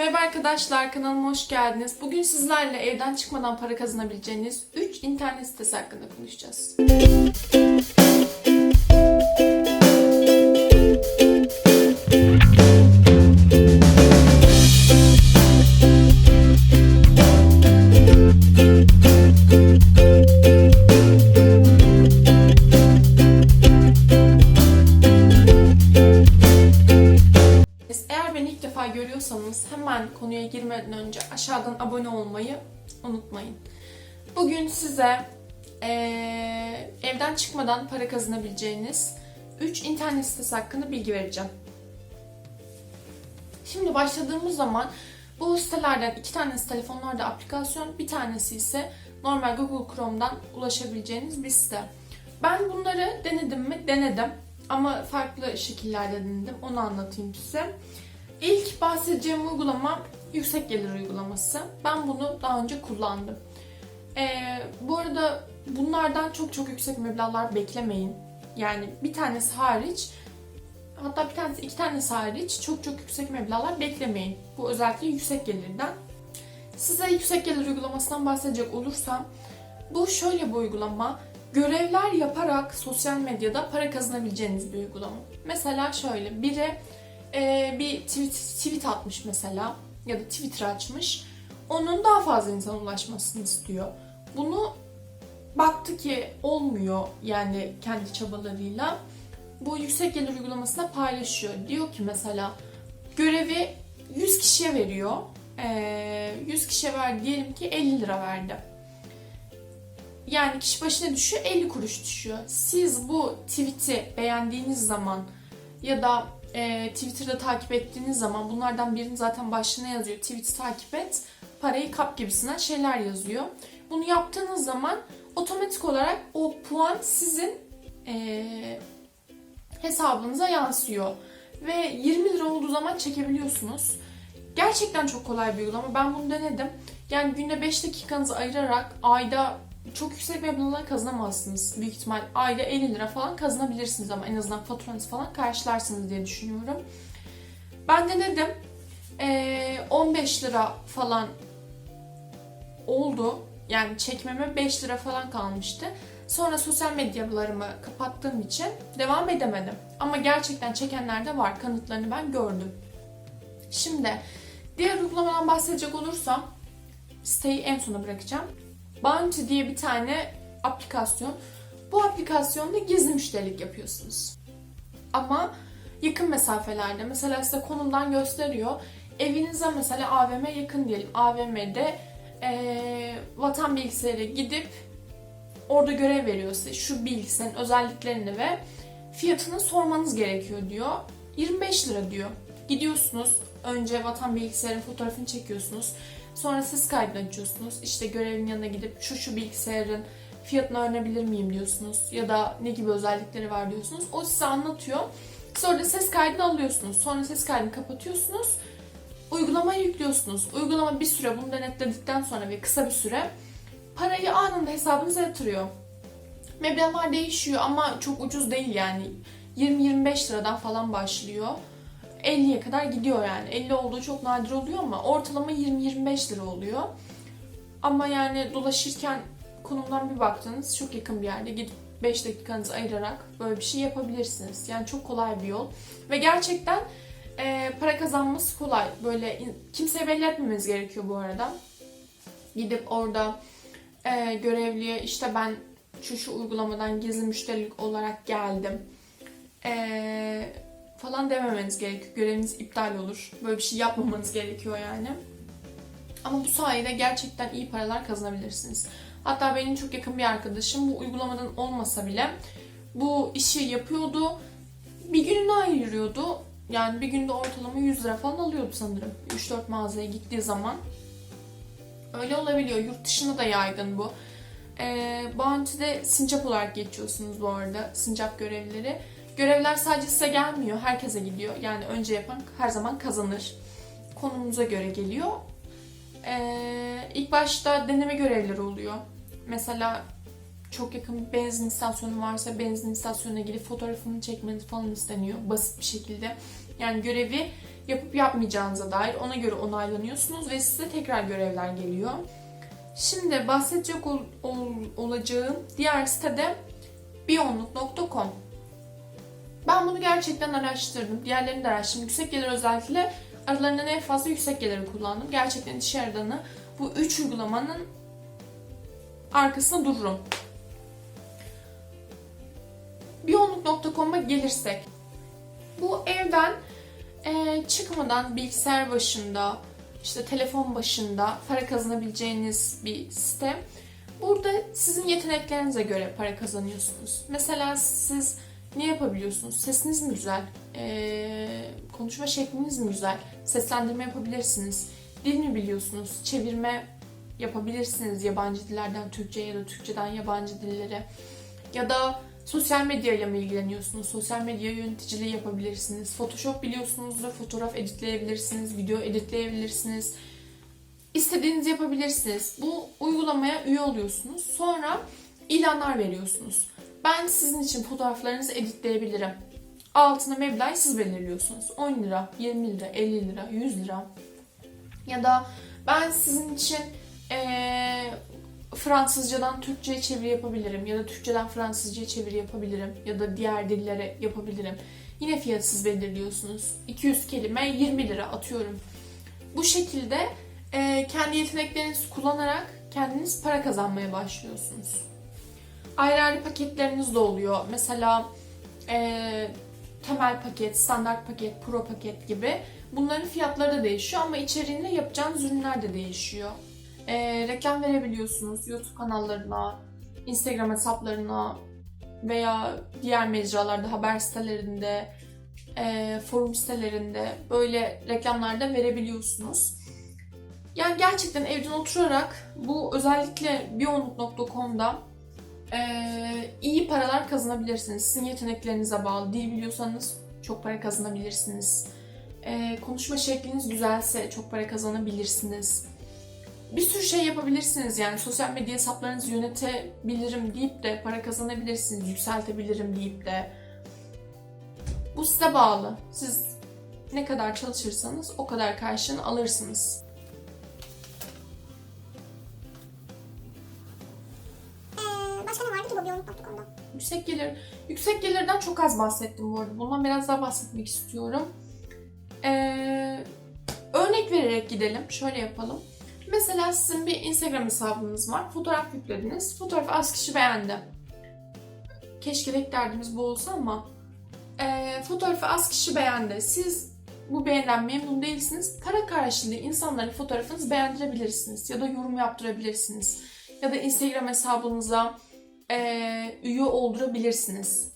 Merhaba arkadaşlar, kanalıma hoş geldiniz. Bugün sizlerle evden çıkmadan para kazanabileceğiniz 3 internet sitesi hakkında konuşacağız. Eğer unutmayın. Bugün size eee, evden çıkmadan para kazanabileceğiniz 3 internet sitesi hakkında bilgi vereceğim. Şimdi başladığımız zaman bu sitelerden iki tanesi telefonlarda aplikasyon, bir tanesi ise normal Google Chrome'dan ulaşabileceğiniz bir site. Ben bunları denedim mi? Denedim. Ama farklı şekillerde denedim. Onu anlatayım size. İlk bahsedeceğim uygulama yüksek gelir uygulaması. Ben bunu daha önce kullandım. Ee, bu arada bunlardan çok çok yüksek meblağlar beklemeyin. Yani bir tanesi hariç hatta bir tanesi iki tanesi hariç çok çok yüksek meblağlar beklemeyin. Bu özellikle yüksek gelirden. Size yüksek gelir uygulamasından bahsedecek olursam bu şöyle bir uygulama. Görevler yaparak sosyal medyada para kazanabileceğiniz bir uygulama. Mesela şöyle biri e, bir tweet, tweet atmış mesela ya da Twitter açmış. Onun daha fazla insana ulaşmasını istiyor. Bunu baktı ki olmuyor yani kendi çabalarıyla. Bu yüksek gelir uygulamasına paylaşıyor. Diyor ki mesela görevi 100 kişiye veriyor. Ee, 100 kişiye verdi diyelim ki 50 lira verdi. Yani kişi başına düşüyor 50 kuruş düşüyor. Siz bu tweet'i beğendiğiniz zaman ya da e, Twitter'da takip ettiğiniz zaman bunlardan birini zaten başlığına yazıyor. Tweet'i takip et, parayı kap gibisinden şeyler yazıyor. Bunu yaptığınız zaman otomatik olarak o puan sizin e, hesabınıza yansıyor. Ve 20 lira olduğu zaman çekebiliyorsunuz. Gerçekten çok kolay bir uygulama. Ben bunu denedim. Yani günde 5 dakikanızı ayırarak ayda çok yüksek meblağlar kazanamazsınız. Büyük ihtimal ayda 50 lira falan kazanabilirsiniz ama en azından faturanızı falan karşılarsınız diye düşünüyorum. Ben denedim. Ee, 15 lira falan oldu. Yani çekmeme 5 lira falan kalmıştı. Sonra sosyal medyalarımı kapattığım için devam edemedim. Ama gerçekten çekenler de var. Kanıtlarını ben gördüm. Şimdi diğer uygulamadan bahsedecek olursam siteyi en sona bırakacağım. Bounty diye bir tane aplikasyon. Bu aplikasyonda gizli müşterilik yapıyorsunuz. Ama yakın mesafelerde mesela size konumdan gösteriyor. Evinize mesela AVM yakın diyelim. AVM'de eee vatan bilgisayarı gidip orada görev veriyor size. Şu bilgisayarın özelliklerini ve fiyatını sormanız gerekiyor diyor. 25 lira diyor. Gidiyorsunuz önce vatan bilgisayarın fotoğrafını çekiyorsunuz. Sonra ses kaydını açıyorsunuz. İşte görevin yanına gidip şu şu bilgisayarın fiyatını öğrenebilir miyim diyorsunuz. Ya da ne gibi özellikleri var diyorsunuz. O size anlatıyor. Sonra da ses kaydını alıyorsunuz. Sonra ses kaydını kapatıyorsunuz. Uygulamayı yüklüyorsunuz. Uygulama bir süre bunu denetledikten sonra ve kısa bir süre parayı anında hesabınıza yatırıyor. Meblağlar değişiyor ama çok ucuz değil yani. 20-25 liradan falan başlıyor. 50'ye kadar gidiyor yani. 50 olduğu çok nadir oluyor ama ortalama 20-25 lira oluyor. Ama yani dolaşırken konumdan bir baktınız çok yakın bir yerde gidip 5 dakikanızı ayırarak böyle bir şey yapabilirsiniz. Yani çok kolay bir yol. Ve gerçekten e, para kazanması kolay. Böyle kimseye belli etmemeniz gerekiyor bu arada. Gidip orada e, görevliye işte ben şu şu uygulamadan gizli müşterilik olarak geldim. Eee falan dememeniz gerekiyor. Göreviniz iptal olur. Böyle bir şey yapmamanız gerekiyor yani. Ama bu sayede gerçekten iyi paralar kazanabilirsiniz. Hatta benim çok yakın bir arkadaşım bu uygulamadan olmasa bile bu işi yapıyordu. Bir gününü ayırıyordu. Yani bir günde ortalama 100 lira falan alıyordu sanırım. 3-4 mağazaya gittiği zaman. Öyle olabiliyor. Yurt dışında da yaygın bu. Ee, Bounty'de sincap olarak geçiyorsunuz bu arada. Sincap görevlileri. Görevler sadece size gelmiyor, herkese gidiyor. Yani önce yapan her zaman kazanır. Konumuza göre geliyor. Ee, ilk başta deneme görevleri oluyor. Mesela çok yakın bir benzin istasyonu varsa benzin istasyonuna gidip fotoğrafını çekmeniz falan isteniyor basit bir şekilde. Yani görevi yapıp yapmayacağınıza dair ona göre onaylanıyorsunuz ve size tekrar görevler geliyor. Şimdi bahsedecek ol- ol- olacağım diğer sitede biyonluk.com. Ben bunu gerçekten araştırdım. Diğerlerini de araştırdım. Yüksek gelir özellikle aralarından en fazla yüksek geliri kullandım. Gerçekten işe yaradığını bu üç uygulamanın arkasında dururum. Biyonluk.com'a gelirsek. Bu evden e, çıkmadan bilgisayar başında, işte telefon başında para kazanabileceğiniz bir site. Burada sizin yeteneklerinize göre para kazanıyorsunuz. Mesela siz ne yapabiliyorsunuz? Sesiniz mi güzel? E, konuşma şekliniz mi güzel? Seslendirme yapabilirsiniz. Dil mi biliyorsunuz? Çevirme yapabilirsiniz yabancı dillerden Türkçe ya da Türkçeden yabancı dillere. Ya da sosyal medyayla mı ilgileniyorsunuz? Sosyal medya yöneticiliği yapabilirsiniz. Photoshop biliyorsunuzdur. Fotoğraf editleyebilirsiniz, video editleyebilirsiniz. İstediğinizi yapabilirsiniz. Bu uygulamaya üye oluyorsunuz. Sonra ilanlar veriyorsunuz. Ben sizin için fotoğraflarınızı editleyebilirim. Altına meblağı siz belirliyorsunuz. 10 lira, 20 lira, 50 lira, 100 lira. Ya da ben sizin için eee, Fransızcadan Türkçe'ye çeviri yapabilirim. Ya da Türkçeden Fransızca'ya çeviri yapabilirim. Ya da diğer dillere yapabilirim. Yine fiyat siz belirliyorsunuz. 200 kelime 20 lira atıyorum. Bu şekilde eee, kendi yeteneklerinizi kullanarak kendiniz para kazanmaya başlıyorsunuz. Ayrı ayrı paketleriniz de oluyor. Mesela eee, temel paket, standart paket, pro paket gibi. Bunların fiyatları da değişiyor ama içeriğinde yapacağınız ürünler de değişiyor. Ee, reklam verebiliyorsunuz YouTube kanallarına, Instagram hesaplarına veya diğer mecralarda, haber sitelerinde, e, forum sitelerinde böyle reklamlar da verebiliyorsunuz. Yani gerçekten evden oturarak bu özellikle biyonluk.com'da e, iyi paralar kazanabilirsiniz. Sizin yeteneklerinize bağlı. Dil biliyorsanız çok para kazanabilirsiniz. E, konuşma şekliniz güzelse çok para kazanabilirsiniz. Bir sürü şey yapabilirsiniz yani sosyal medya hesaplarınızı yönetebilirim deyip de para kazanabilirsiniz, yükseltebilirim deyip de. Bu size bağlı. Siz ne kadar çalışırsanız o kadar karşılığını alırsınız. Yüksek gelir, yüksek gelirden çok az bahsettim bu arada. Bundan biraz daha bahsetmek istiyorum. Ee, örnek vererek gidelim. Şöyle yapalım. Mesela sizin bir Instagram hesabınız var. Fotoğraf yüklediniz. Fotoğrafı az kişi beğendi. Keşke tek bu olsa ama ee, fotoğrafı az kişi beğendi. Siz bu beğenden memnun değilsiniz. Para karşılığı insanların fotoğrafınızı beğendirebilirsiniz. Ya da yorum yaptırabilirsiniz. Ya da Instagram hesabınıza ee, üye oldurabilirsiniz.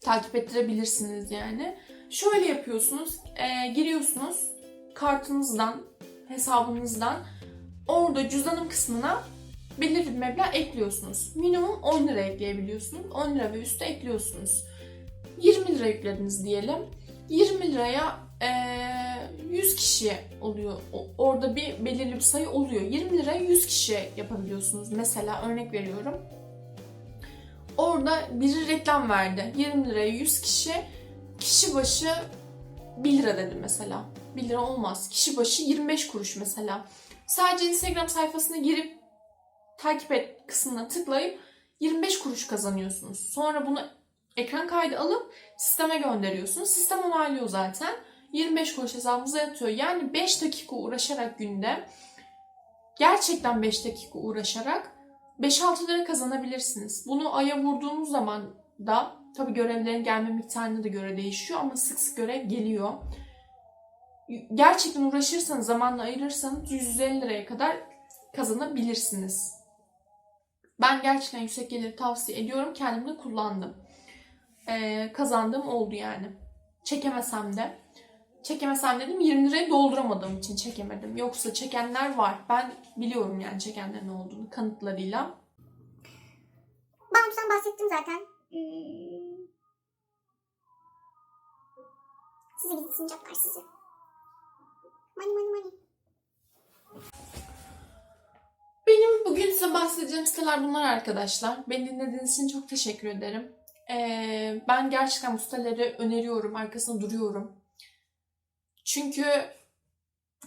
Takip ettirebilirsiniz yani. Şöyle yapıyorsunuz. ee, giriyorsunuz kartınızdan, hesabınızdan orada cüzdanım kısmına belirli bir meblağ ekliyorsunuz. Minimum 10 lira ekleyebiliyorsunuz. 10 lira ve üstü ekliyorsunuz. 20 lira yüklediniz diyelim. 20 liraya ee, 100 kişi oluyor. Orada bir belirli bir sayı oluyor. 20 liraya 100 kişi yapabiliyorsunuz. Mesela örnek veriyorum. Orada biri reklam verdi. 20 liraya 100 kişi. Kişi başı 1 lira dedi mesela. 1 lira olmaz. Kişi başı 25 kuruş mesela. Sadece Instagram sayfasına girip takip et kısmına tıklayıp 25 kuruş kazanıyorsunuz. Sonra bunu ekran kaydı alıp sisteme gönderiyorsunuz. Sistem onaylıyor zaten. 25 kuruş hesabınıza yatıyor. Yani 5 dakika uğraşarak günde gerçekten 5 dakika uğraşarak 5-6 lira kazanabilirsiniz. Bunu aya vurduğunuz zaman da tabii görevlerin gelme miktarına da göre değişiyor ama sık sık görev geliyor. Gerçekten uğraşırsanız, zamanla ayırırsanız 150 liraya kadar kazanabilirsiniz. Ben gerçekten yüksek gelir tavsiye ediyorum. Kendim de kullandım. Ee, kazandığım oldu yani. Çekemesem de. Çekemesem dedim 20 lirayı dolduramadığım için çekemedim. Yoksa çekenler var. Ben biliyorum yani çekenlerin olduğunu kanıtlarıyla. Bağımsızdan bahsettim zaten. Hmm. Sizi gidip sincaplar sizi. Money money money. Benim bugün size bahsedeceğim siteler bunlar arkadaşlar. Beni dinlediğiniz için çok teşekkür ederim. Ee, ben gerçekten bu siteleri öneriyorum, arkasında duruyorum. Çünkü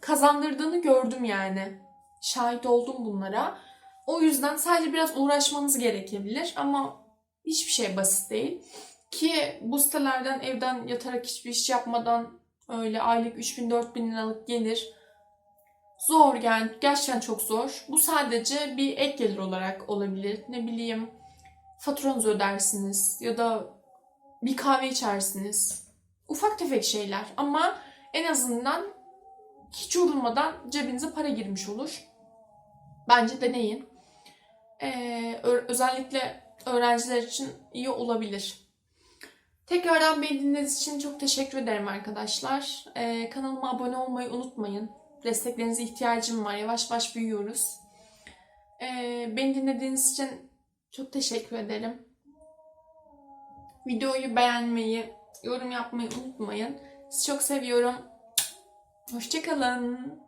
kazandırdığını gördüm yani. Şahit oldum bunlara. O yüzden sadece biraz uğraşmanız gerekebilir ama hiçbir şey basit değil. Ki bu sitelerden evden yatarak hiçbir iş yapmadan öyle aylık 3000-4000 liralık gelir. Zor yani gerçekten çok zor. Bu sadece bir ek gelir olarak olabilir. Ne bileyim faturanızı ödersiniz ya da bir kahve içersiniz. Ufak tefek şeyler ama en azından hiç yorulmadan cebinize para girmiş olur. Bence deneyin. Ee, özellikle öğrenciler için iyi olabilir. Tekrardan beni dinlediğiniz için çok teşekkür ederim arkadaşlar. Ee, kanalıma abone olmayı unutmayın. Desteklerinize ihtiyacım var. Yavaş yavaş büyüyoruz. Ee, beni dinlediğiniz için çok teşekkür ederim. Videoyu beğenmeyi, yorum yapmayı unutmayın. Sizi çok seviyorum. Hoşçakalın.